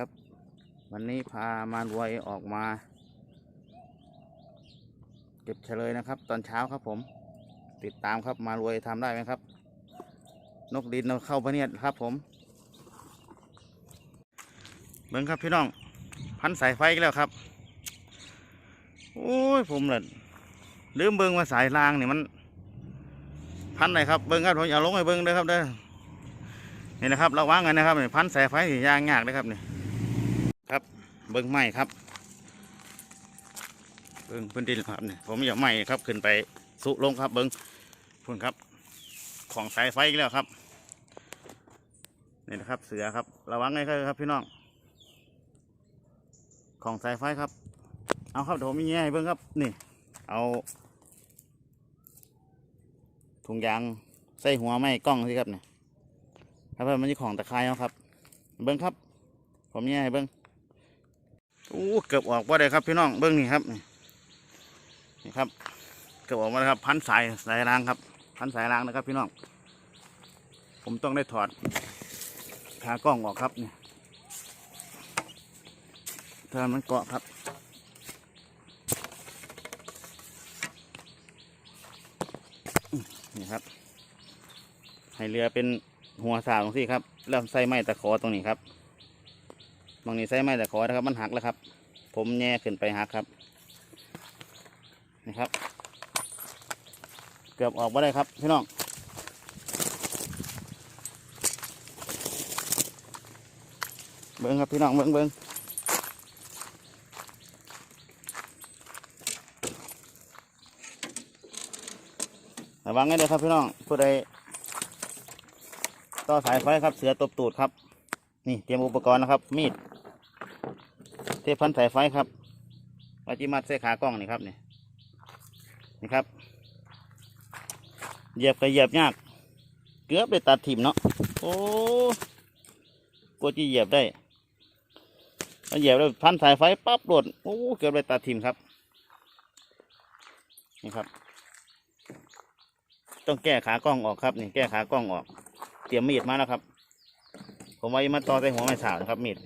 ครับ วันนี้พามารวยออกมา เก็บเฉลยนะครับ ตอนเช้าครับผม ติดตามครับมารวยทำได้ไหมครับ นกดินเราเข้าพะเนียดครับผมเบิ้งครับพี่น้อง พันสายไฟอีกแล้วครับ โอ้ยผมเลยลืมเบิ้งว่าสายรางนี่มัน พันไหนครับเบิ้งครับผมเอาลงให้เบิ้งเลยครับเด้อนี่นะครับระวังกันนะครับพันสายไฟนี่ยางยากเลยครับนี่ครับ เบิ้งไม้ครับ เบิ้งพื้นที่ครับเนี่ยผมอยากไม้ครับขึ้นไปสุลงครับ เบิ้งพุ่นครับ ของสายไฟอีกแล้วครับนี่นะครับ เสือครับ ระวังไงครับพี่น้อง ของสายไฟครับ เอาครับเดี๋ยวผมมีแง่เบิ้งครับ นี่ เอาถุงยางใส่หัวไม่กล้องสิครับเนี่ยครับมันจะของตะไคร้เอาครับ เบิ้งครับ ผมแง่เบิ้ง อู้เกือบออกว่าได้ครับพี่น้องเบิ้องนี่ครับนี่นี่ครับ เกือบออกมาแล้วครับ พันสายสายรางครับ พันสายรางนะครับ พี่น้องผมต้องได้ถอดขากล้องออกครับเนี่ยถ้ามันเกาะครับนี่ครับ ให้เรือเป็นหัวสาวตรงที่ครับ เริ่มใส่ไม้ตะขอตรงนี้ครับ ตรงนี้ใส่ไม้แตะขอนะครับ มันหักแล้วครับ ผมแง่ขึ้นไปหักครับนี่ครับ เกือบออกมาได้ครับพี่น้องเบิ้งครับพี่น้องเบิ้งเบิ้งระวังให้ด้วยครับพี่น้องผู้ใดต่อสายไฟครับเสือตบตูดครับ นี่เตรียมอุปกรณ์นะครับ มีดเทปพันสายไฟครับไว้ที่มัดเส้ขากล้องนี่ครับนี่นี่ครับเหยียบก็เหยียบยาก เกือบได้ตัดถิ่มเนาะโอ้กลัวจะเหยียบได้มันเหยียบแล้วพันสายไฟปั๊บโดดโอ้เกือบไปตัดทิมครับ นี่ครับ ต้องแก้ขากล้องออกครับนี่แก้ขากล้องออก เตรียมมีดมาแล้วครับ ผมไว้มาต่อใส่หัวแม่สาวนะครับมีด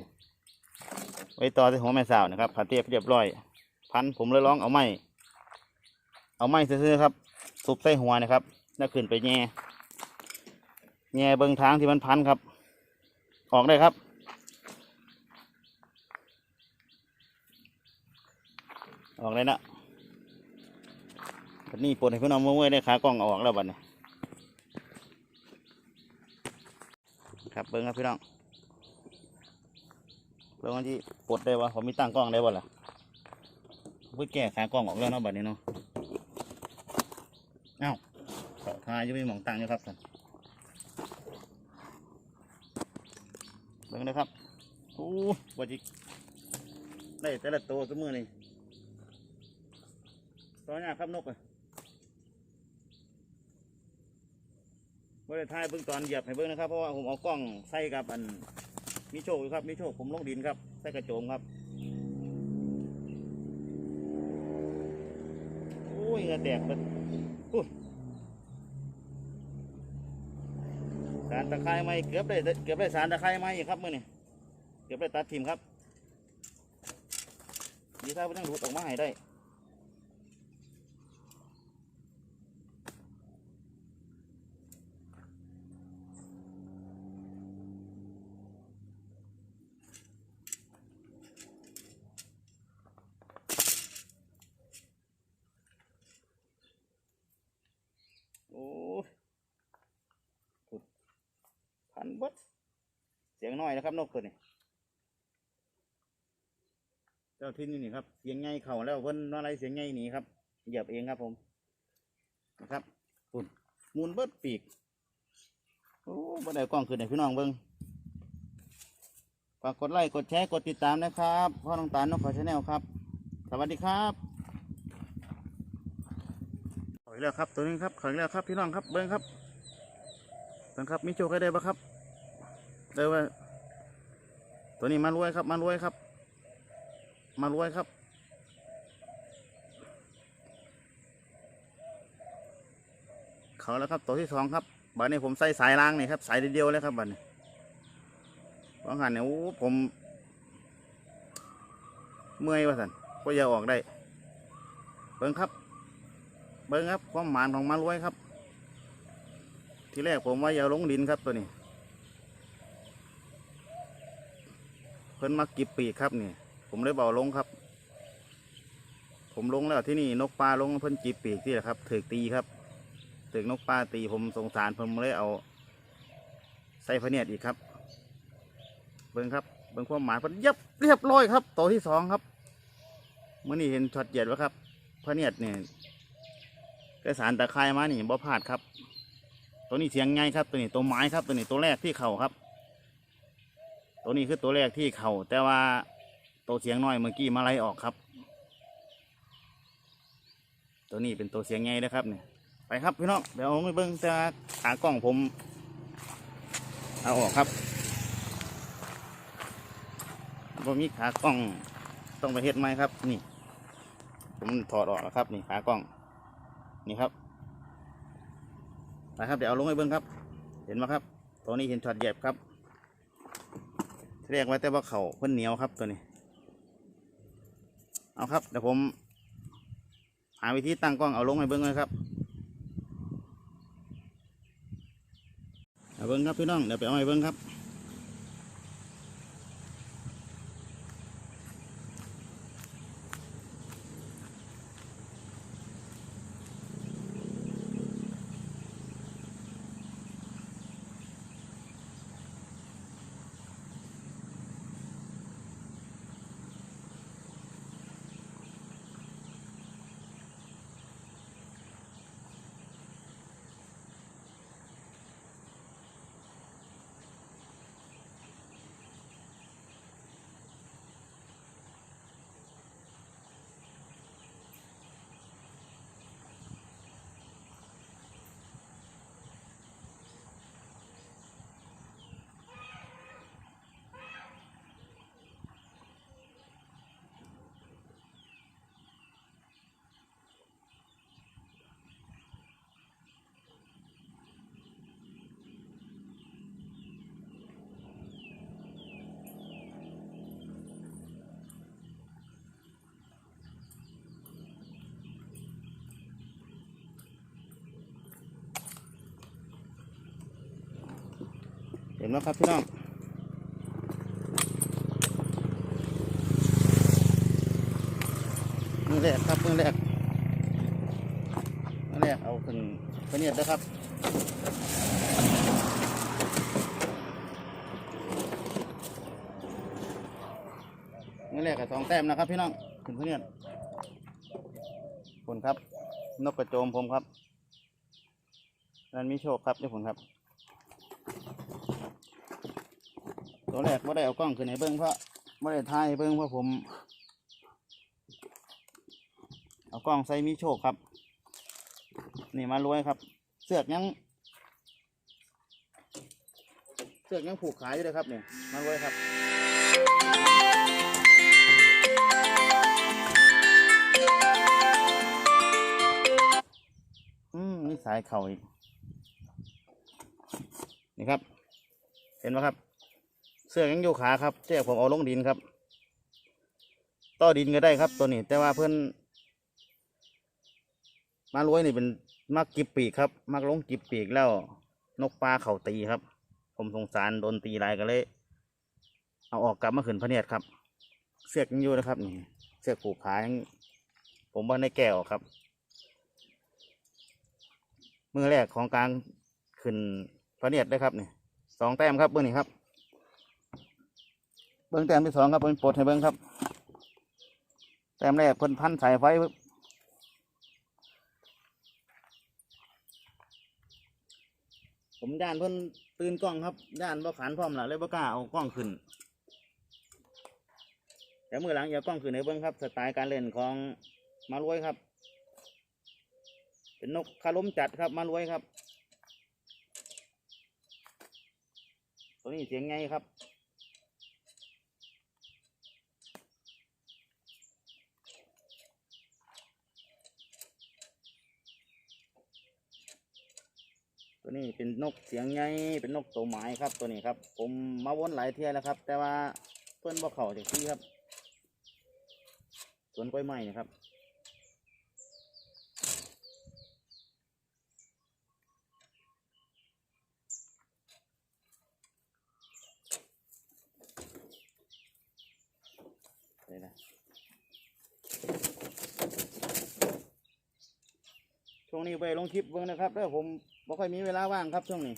ไว้ต่อใส่หัวแม่สาวนะครับผ่าเตียบเรียบร้อย พันผมเลยร้องเอาไม้เอาไม้ซื้อครับสุบใส่หัวนะครับแล้วขึ้นไปแง่แง่เบิ้งทางที่มันพันครับ ออกได้ครับออกเลยนะนี้ปวดให้พี่น้องเมื่อยได้ขากล้องอออกแล้วบัดนี้ ครับเบิ้งครับพี่น้องเบิ้งว่าที่ปวดได้วะผมมีตั้งกล้องได้บ่ล่ะเพื่อแก้ขากล้องออกแล้วเนาะบัดนี้เนาะเอ้าเสาทายจะไม่มองตั้งอยู่ครับท่านเบิ้งเลยครับโอ้บัดนี้ได้แต่ละตัวตัวมือนี่ตอนนี้ครับนกอะ บ่ได้ถ่ายเบิ่งตอนเหยียบให้เบิ่งนะครับ เพราะว่าผมเอากล้องใส่กับอันมีโชคครับมีโชคผมลงดินครับใส่กระโจมครับโอ้ยเงาแตกเลยอู้สารตะไคร้ไหมเกือบได้เกือบได้สารตะไคร้ไหมอีกครับมื่อนี่เกือบได้ตัดทิมครับดีถ้าเพิ่งหลุดออกมาให้ได้ โอ้ยพุด พันเบดเสียงน้อยนะครับนกตัวนี้เจ้าที่นี่นี่ครับเสียงไงเข่าแล้วเพิ่นอะไรเสียงไงหนีครับเหยียบเองครับผมนะครับปุ่นมูนเบิดปีกโอ้บ่ได้กล้องขึ้นให้พี่น้องเบิ่งฝากกดไลค์กดแชร์กดติดตามนะครับพ่อน้องตาลนกขอชาแนลครับ สวัสดีครับขออีกแล้วครับตัวนี้ครับขออีกแล้วครับพี่น้องครับเบิ้งครับเบิ้งครับมีโชคให้ได้ปะครับ ได้ว่า ตัวนี้มารวยครับ มารวยครับ มารวยครับ เขาแล้วครับ ตัวที่สองครับบัดนี้ผมใส่สายรางนี่ครับ สายเดียวเลยครับบัดนี้บางหันเนี่ยโอ้ผม เมื่อยว่าสันก็อย่าออกได้ เบิ้งครับ เบิ้งครับ ความหมานของมารวยครับ ทีแรกผมว่าอย่าลงดินครับตัวนี้ เพิ่นมากิบปีกครับนี่ ผมเลยเบาลงครับ ผมลงแล้วที่นี่นกปลาลงเพิ่นจีบปีกที่แหละครับถือตีครับถือนกปลาตีผมสงสารผมเลยเอาใส่พะเนียดอีกครับ เบิ่งครับเบิ่งความหมายเพิ่นเย็บเรียบร้อยครับตัวที่สองครับเมื่อนี้เห็นช็อตเจ็ดวครับพะเนียดเนี่ยกระสารตะไคร้มานี่บ่พลาดครับ ตัวนี้เสียงไงครับ ตัวนี้ตัวไม้ครับ ตัวนี้ตัวแรกที่เข่าครับ ตัวนี้คือตัวแรกที่เข่าแต่ว่าตัวเสียงน้อยเมื่อกี้มาไล่ออกครับ ตัวนี้เป็นตัวเสียงไงนะครับเนี่ยไปครับพี่น้องเดี๋ยวเอาไปเบิ้งแต่ขากล้องผมเอาออกครับบ่มีขากล้องต้องไปเฮ็ดไหมครับ นี่ ผมถอดออกแล้วครับ นี่ขากล้อง นี่ครับไปครับเดี๋ยวเอาลงให้เบิ้งครับ เห็นไหมครับตัวนี้เห็นช็อตแยบครับ เรียกไว้แต่ว่าเขาเพิ่นเหนียวครับตัวนี้ เอาครับเดี๋ยวผม หาวิธีตั้งกล้องเอาลงให้เบิ้งเลยครับเอาเบิ้งครับพี่น้องเดี๋ยวไปเอาให้เบิ้งครับ เห็นไหมครับพี่น้องมือแรกครับมือแรกมือแรกเอาขึ้นพะเนียดนะครับมือแรกกับสองแต้มนะครับพี่น้องขึ้นพะเนียดผลครับ นกกระโจมผมครับนั่นมีโชคครับเดี๋ยวผลครับ ตัวแรกไม่ได้เอากล้องขึ้นให้เบิ้งเพราะไม่ได้ถ่ายเบิ้งเพราะผม เอากล้องใส่มีโชคครับ นี่มารวยครับ เสือกยัง เสือกยังผูกขายอยู่เลยครับเนี่ยมารวยครับอืมนี่สายเข่าอีกนี่ครับ เห็นไหมครับ สื้อยังอยู่ขาครับเจ๊ผมเอาลงดินครับต่อดินก็ได้ครับตัวนี้ แต่ว่าเพื่อนมารวยนี่เป็นมักกิบปีกครับ มักลงกิบปีกแล้ว นกปลาเข่าตีครับ ผมสงสารโดนตีลายก็เลย เอาออกกลับมาขึ้นพะเนียดครับ เสือกยังอยู่นะครับนี่เสือกผูกขายังผมว่าในแก้วครับมือแรกของการขึ้นพระเนียดเลยครับนี่สองแต้มครับเบื้อนี้ครับ บื้งแต้มที่สองครับเพิ่นปลดให้เบื้งครับ แต้มแรกเพิ่นพันสายไฟผมย่านเพิ่นตื่นกล้องครับย่านบ่ขันพร้อมละเลยบ่กล้าเอากล้องขึ้นแต่มือหลังอย่ากล้องขึ้นให้เบื้งครับสไตล์การเล่นของมารวยครับ เป็นนกคาล้มจัดครับมารวยครับ ตัวนี้เสียงไงครับ นี้เป็นนกเสียงไงเป็นนกตัวไม้ครับตัวนี้ครับ ผมมาวนหลายเที่ยแล้วครับ แต่ว่าเพื่อนบ่เข่าจากที่ครับ สวนกล้วยไม้นะครับ ช่วงนี้ไปลงคลิปเบิ่งนะครับเด้อผมบ่ค่อยมีเวลาว่างครับช่วงนี้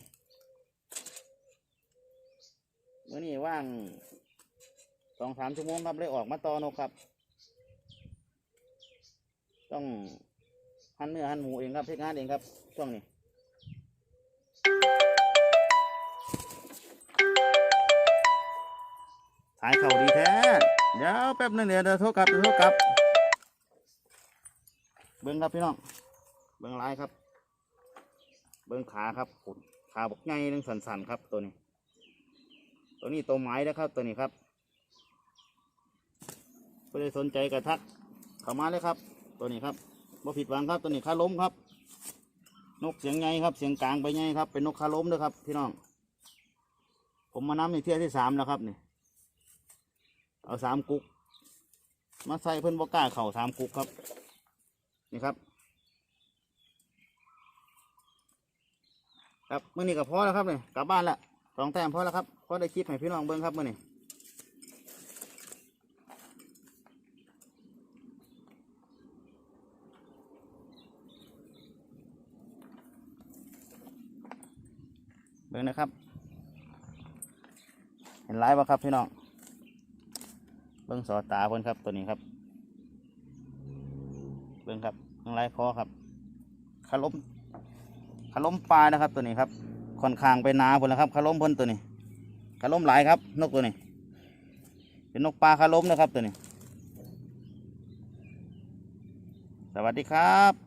เมื่อนี้ว่างสองสามชั่วโมงครับเลยออกมาตอนกครับ ต้องหั่นเนื้อหั่นหมูเองครับเพ็กงานเองครับช่วงนี้สายเข่าดีแท้เดี๋ยวแป๊บนึงเดี๋ยวเดี๋ยวโทรกลับเดี๋ยวโทรกลับ เบิ้งครับพี่น้อง เบิ้งลายครับ เบิ้งขาครับขุนขาบกไงนึงสันๆครับตัวนี้ ตัวนี้ตัวไม้นะครับตัวนี้ครับผู้ใดสนใจกระทักเข้ามาเลยครับ ตัวนี้ครับบ่ผิดหวังครับตัวนี้คาล้มครับ นกเสียงไงครับ เสียงกลางไปไงครับ เป็นนกคาล้มด้วยครับ พี่น้อง ผมมานำในเที่ยวที่สามแล้วครับนี่เอาสามกุก มาใส่เพิ่นบ่กล้าเข่าสามกุกครับ นี่ครับ ครับมื่อนี้ก็พอแล้วครับเนี่ยกลับบ้านละสองแต้มพอแล้วครับพอได้คลิปให้พี่น้องเบิ้งครับมื่อนี้เบิ้งนะครับ เห็นไลฟ์ป่ะครับพี่น้องเบิ้งสอตาเพิ่นครับตัวนี้ครับ เบิ้งครับเบิ้งไล่คอครับคาล้ม คาล้มปลานะครับตัวนี้ครับค่อนข้างไปหนาพิ่นแล้วครับคาล้มพ้นตัวนี้คาล้มหลายครับ นกตัวนี้ เป็นนกปลาคาล้มนะครับตัวนี้ สวัสดีครับ